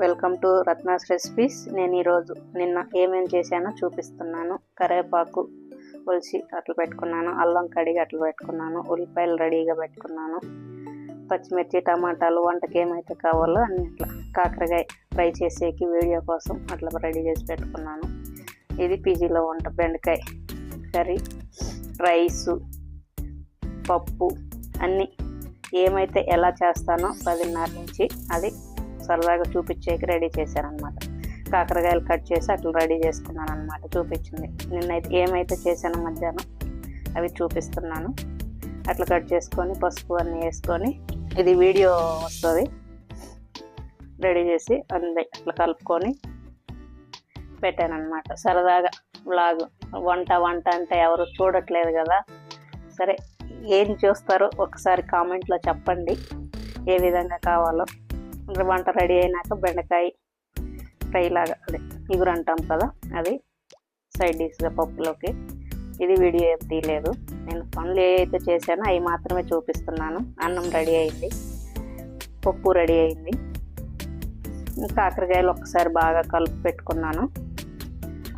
Welcome to Ratna's recipes. నేను ఈరోజు నిన్న ఏమేమి చేశానో చూపిస్తున్నాను. కరివేపాకు ఒలిచి అట్లా పెట్టుకున్నాను. అల్లం కడిగి అట్లా పెట్టుకున్నాను. ఉల్లిపాయలు రెడీగా పెట్టుకున్నాను. పచ్చిమిర్చి టమాటాలు వంటకి ఏమైతే కావాలో అన్ని అట్లా కాకరకాయ ఫ్రై చేసేకి వీడియో కోసం అట్లా రెడీ చేసి పెట్టుకున్నాను. ఇది పీజీలో వంట బెండకాయ కర్రీ రైసు పప్పు అన్నీ ఏమైతే ఎలా చేస్తానో పదిన్నర నుంచి అది సరదాగా చూపించేకి రెడీ చేశారనమాట కాకరకాయలు కట్ చేసి అట్లా రెడీ చేసుకున్నాను అనమాట చూపించింది. నిన్నైతే ఏమైతే చేశానో మధ్యాహ్నం అవి చూపిస్తున్నాను. అట్లా కట్ చేసుకొని పసుపు అన్నీ వేసుకొని ఇది వీడియో వస్తుంది. రెడీ చేసి అంది అట్లా కలుపుకొని పెట్టాను అనమాట సరదాగా వ్లాగ్ వంట వంట అంటే ఎవరు చూడట్లేదు కదా. సరే ఏం చూస్తారో ఒకసారి కామెంట్లో చెప్పండి. ఏ విధంగా కావాలో. వంట రెడీ అయినాక బెండకాయ ఫ్రై లాగా అదే ఇగురు అంటాం కదా అది సైడ్ డిష్గా పప్పులోకి. ఇది వీడియో ఏం తీయలేదు. నేను పనులు ఏవైతే చేశానో అవి మాత్రమే చూపిస్తున్నాను. అన్నం రెడీ అయింది. పప్పు రెడీ అయింది. కాకరకాయలు ఒకసారి బాగా కలుపు పెట్టుకున్నాను.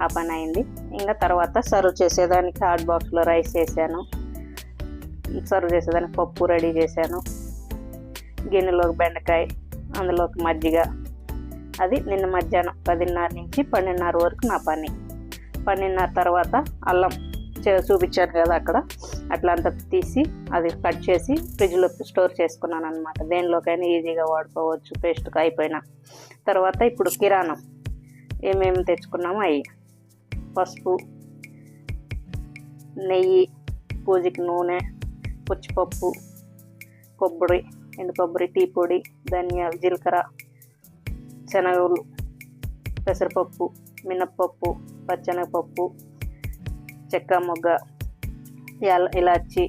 ఆ పని అయింది. ఇంకా తర్వాత సర్వ్ చేసేదానికి హాట్ బాక్స్లో రైస్ చేశాను సర్వ్ చేసేదానికి పప్పు రెడీ చేశాను. గిన్నెలో బెండకాయ అందులోకి మజ్జిగ. అది నిన్న మధ్యాహ్నం పదిన్నర నుంచి పన్నెండున్నర వరకు నా పని. పన్నెండున్నర తర్వాత అల్లం చూపించాను కదా అక్కడ. అట్లా అంతా తీసి అది కట్ చేసి ఫ్రిడ్జ్లో స్టోర్ చేసుకున్నాను అనమాట దేనిలోకైనా ఈజీగా వాడుకోవచ్చు పేస్ట్కి అయిపోయినా. తర్వాత ఇప్పుడు కిరాణం. ఏమేమి తెచ్చుకున్నామో అవి పసుపు నెయ్యి పూజకి నూనె పుచ్చిపప్పు కొబ్బరి ఎండు కొబ్బరి టీ పొడి ధనియాలు జీలకర్ర శనగలు పెసరపప్పు మినప్పప్పు పచ్చెనగపప్పు చెక్క మొగ్గ ఇలాచి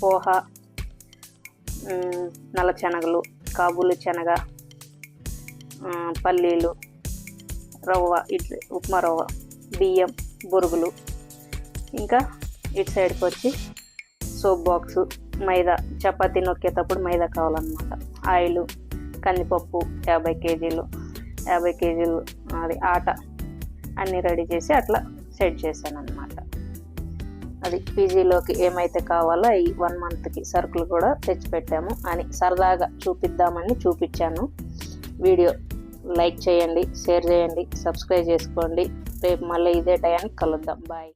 పోహ నల్ల శనగలు కాబూలు శనగ పల్లీలు రవ్వ ఇడ్లీ ఉప్మా రవ్వ బియ్యం బొరుగులు. ఇంకా ఇటు సైడ్కి వచ్చి సోప్ బాక్సు. మైదా చపాతీ నొక్కేటప్పుడు మైదా కావాలన్నమాట. ఆయిల్ కందిపప్పు యాభై కేజీలు యాభై కేజీలు అది ఆట అన్నీ రెడీ చేసి అట్లా సెట్ చేశాను అనమాట అది పీజీలోకి ఏమైతే కావాలో ఈ వన్ మంత్కి సరుకులు కూడా తెచ్చిపెట్టాము అని సరదాగా చూపిద్దామని చూపించాను. వీడియో లైక్ చేయండి షేర్ చేయండి సబ్స్క్రైబ్ చేసుకోండి. రేపు మళ్ళీ ఇదే టయానికి కలుద్దాం. బాయ్.